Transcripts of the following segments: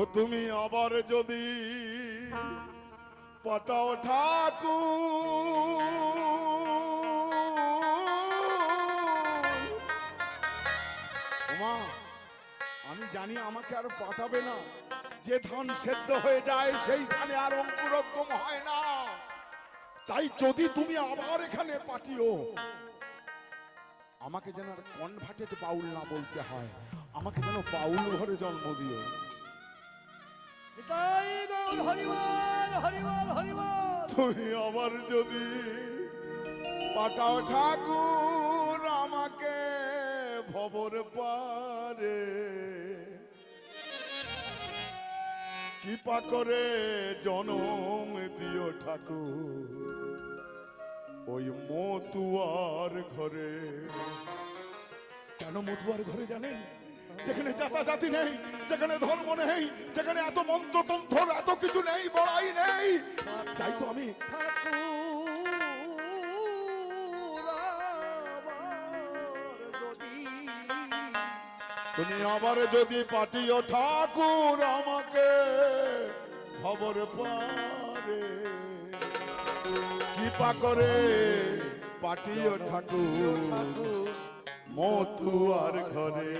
ও তুমি আবার যদি পাটাও ঠাকুর। মা আমি জানি আমাকে আর পাঠাবে না। যে ধান সেদ্ধ হয়ে যায়, সেই ধানে আর অঙ্কুরোদ্গম হয় না। তাই যদি তুমি আবার এখানে পাঠিও, আমাকে যেন আর কনভার্টেড বাউল না বলতে হয়। আমাকে যেন বাউল ঘরে জন্ম দিও। তুমি আবার যদি পাঠাও ঠাকুর আমাকে ভবর পারে। কৃপা করে জনম দিও ঠাকুর। ওই মতুয়ার ঘরে। কেন মতুয়ার ঘরে জানেন? যেখানে জাতি নেই, যেখানে ধর্ম নেই, যেখানে এত মন্ত্রতন্ত্র এত কিছু নেই, বড়াই নেই। তাই তো আমি তুমি আবার যদি পাঠিও ঠাকুর আমাকে খবর পারে কৃপা করে পাঠিও ঠাকুর মতুয়ার ঘরে।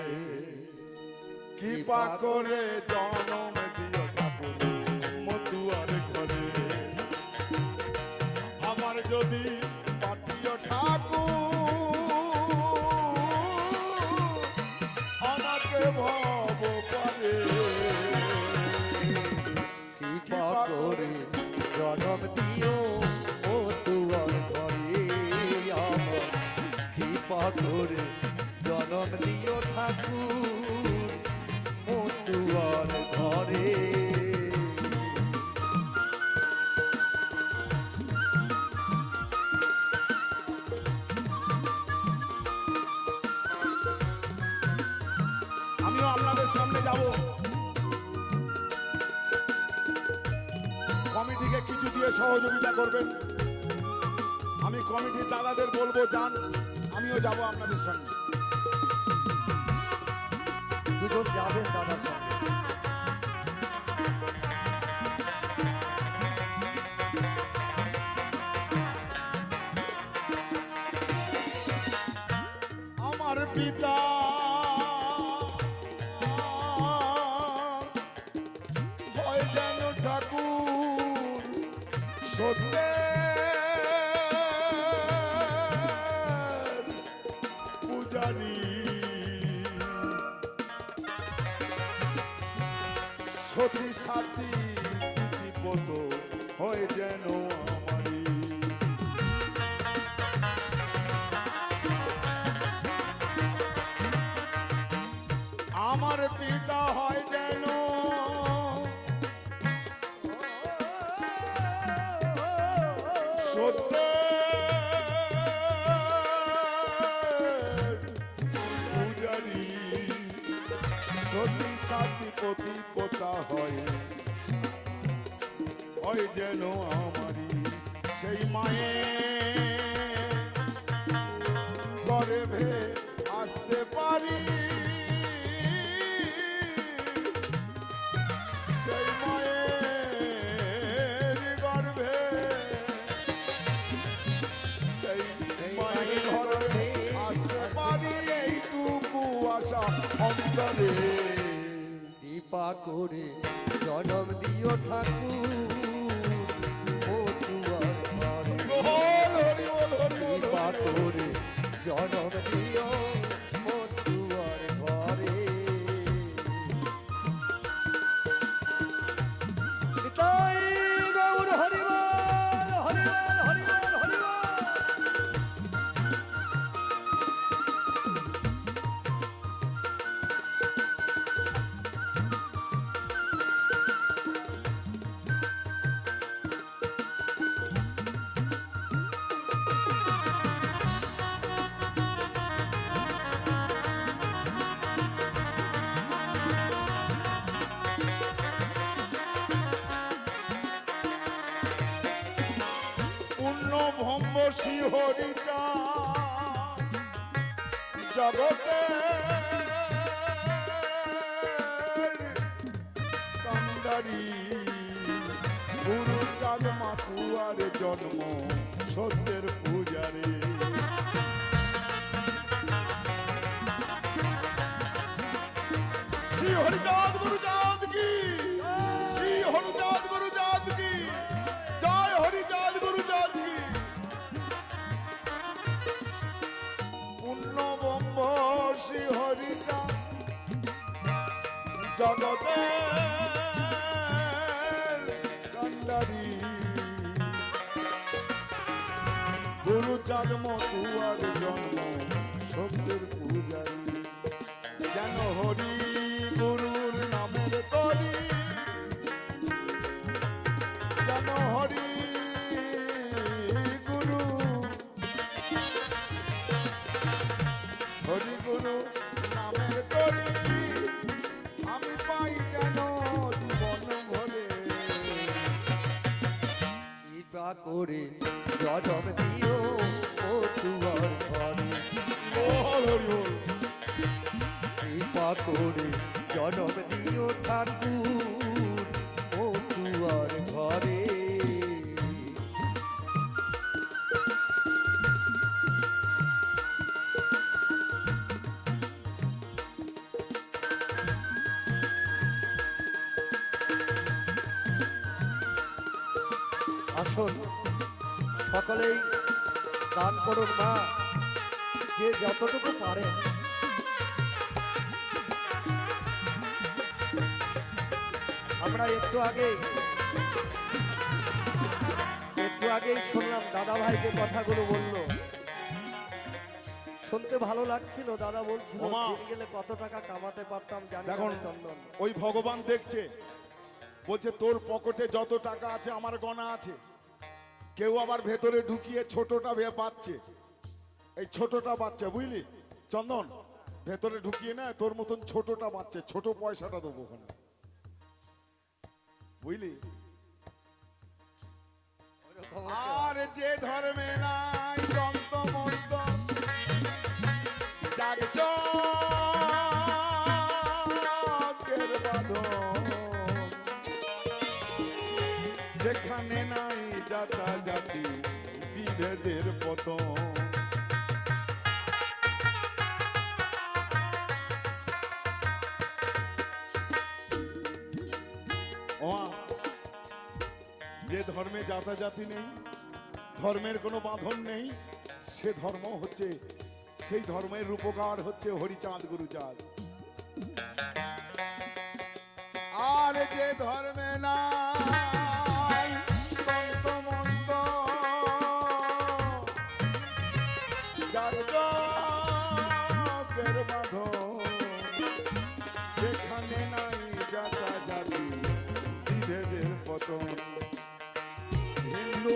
কৃপা করে জনম কমিটিকে কিছু দিয়ে সহযোগিতা করবেন। আমি কমিটির দাদাদের বলব, যান, আমিও যাব আপনাদের সঙ্গে। দুজন যাবেন দাদার সঙ্গে। আমার পিতা সত্যে হয় যেন আমারই সেই মায়ের করে ভে আসতে পারি। সেই মায়ের গর্ভে সেই মায়ের গর্ভে আসতে পারি। এইটুকু আশা অন্তরে কৃপা করে জনম দিও ঠাকুর। জনম দিও ভম্ব শিহরিতা জগতে। কান্ডারি গুরু চাঁদ মাতুয়ার জন্ম সত্যের পূজারে। শ্রী হরিচাঁদ জগতে কান্ডারি গুরুচাঁদ মতুয়ার জন্ম সত্যের পূজারি যেন হরি গুরুর নামের তরি যেন জনম দিও ঠাকুর ও তুয়ার ঘরে আসুন সকলেই দান করুন মা যে যতটুকু পারেন। আমরা একটু আগে একটু আগেই শুনলাম দাদা ভাই যে কথাগুলো বলল। শুনতে ভালো লাগছিল দাদা বলছিল দিন গেলে কত টাকা কামাতে পারতাম জানি না চন্দন। ওই ভগবান দেখছে বলছে তোর পকেটে যত টাকা আছে আমার গণা আছে। কেউ আবার ভেতরে ঢুকিয়ে ছোটটা ভে পাচ্ছে। এই ছোটটা বাচ্চা বুঝলি? চন্দন ভেতরে ঢুকিয়ে না তোর মতন ছোটটা বাচ্চা ছোট পয়সাটা দেবো ওখানে। বুঝলি? আর যে ধর্মে নাই যন্ত যেখানে নাই জাতি বিভেদের পতন। ধর্মে জাতাজাতি নেই, ধর্মের কোনো বাঁধন নেই, সে ধর্ম হচ্ছে, সেই ধর্মের রূপকার হচ্ছে হরিচাঁদ গুরুচাঁদ। আর যে ধর্মে নাই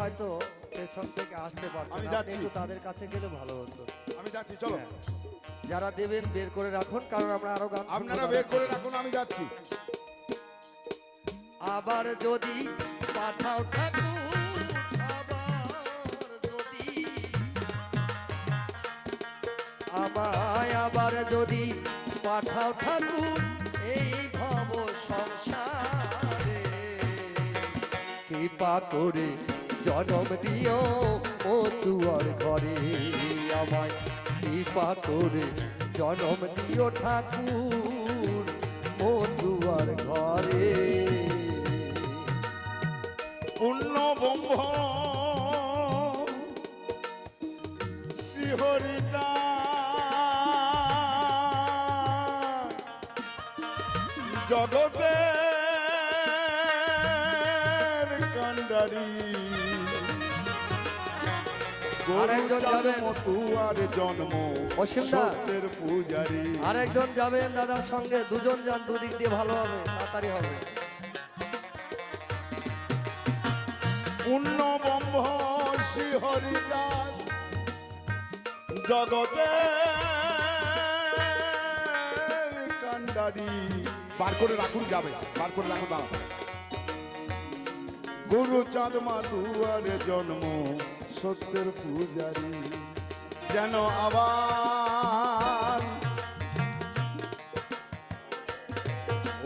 হয়তো পেছন থেকে আসতে পারছে আমি যাচ্ছি। তাদের কাছে গেলে ভালো হতো। আমি যাচ্ছি চলো। হ্যাঁ। যারা দেবেন বের করে রাখুন কারণ আমরা আরও গান আপনারা বের করে রাখুন আমি যাচ্ছি। আবার যদি পাঠাও ঠাকুর আবার যদি আমায় আবার যদি পাঠাও ঠাকুর এই ভব সংসারে। কৃপা করে জনম দিও। ও তুয়ার ঘরে আমায় কৃপা করে জনম দিও ঠাকুর। ও দুয়ার ঘরে। পূর্ণ ব্রহ্ম শিহরিতা জগতে কান্ডারি আরেকজন যাবেন। তুয়ার জন্ম অসীমদা। সত্যের পূজারী। আরেকজন যাবেন দাদার সঙ্গে দুজন যান দুদিক দিয়ে ভালো হবে তাড়াতাড়ি হবে। পূর্ণ ব্রহ্ম শিহরিজান জগতে কান্ডারি বার করে রাখুন যাবে। বার করে রাখুন দাঁড়া গুরু চাঁদ মা দুয়ারে জন্ম সত্যের পূজারি যেন আবার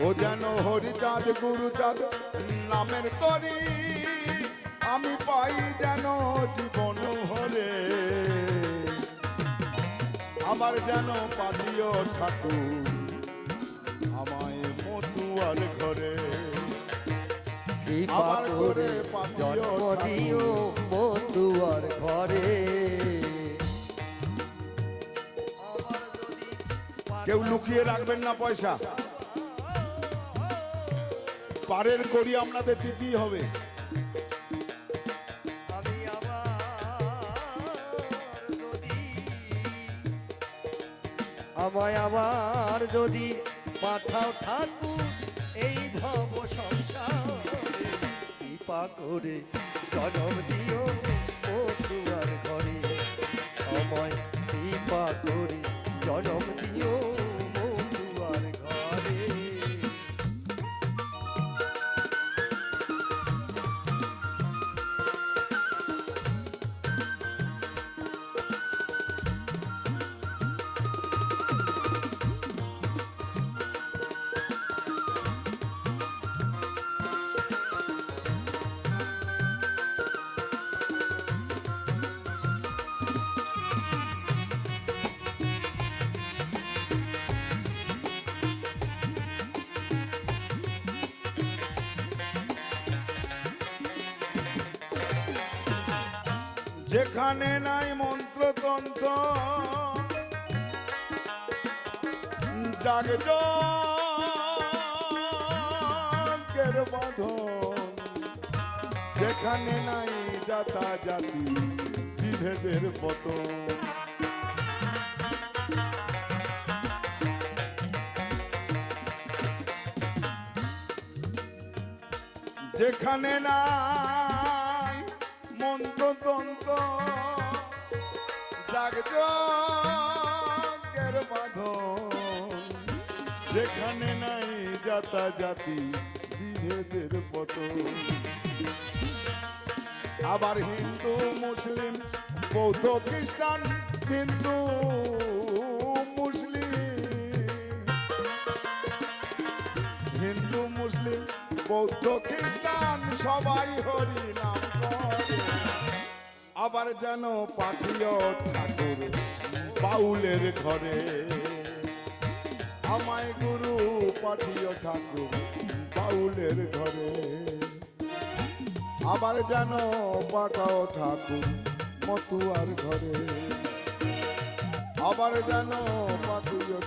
ও যেন হরিচাঁদ, গুরুচাঁদ নামের তরি আমি পাই যেন জীবন হরে। আমার যেন পাঠিও ঠাকুর আমায় মতুয়ার ঘরে। কৃপা আবার করে করে জন্ম দিও বন্ধুয়ার ঘরে। কেউ লুকিয়ে রাখবেন না পয়সা। পারের করি আপনাদের দিতেই হবে। আমায় আবার যদি পাঠাও ঠাকুর কৃপা করে জনম দিও ও তোমার ঘরে। আমায় যেখানে নাই মন্ত্রতন্ত্র। জাগজ বাঁধন যেখানে নাই জাতা জাতি বিভেদের পতন। যেখানে নাই মন্ত্রতন্ত্র জাগজের বাঁধন যেখানে নাই জাতা জাতি বিভেদের পতন। আবার হিন্দু, মুসলিম, বৌদ্ধ, খ্রিস্টান, হিন্দু, মুসলিম। হিন্দু, মুসলিম, বৌদ্ধ, খ্রিস্টান, সবাই হরি আবার যেন পাঠিও ঠাকুর বাউলের ঘরে। আমায় গুরু পাঠিও ঠাকুর বাউলের ঘরে। আবার যেন পাঠাও ঠাকুর মতুয়ার ঘরে। আবার যেন পাঠিও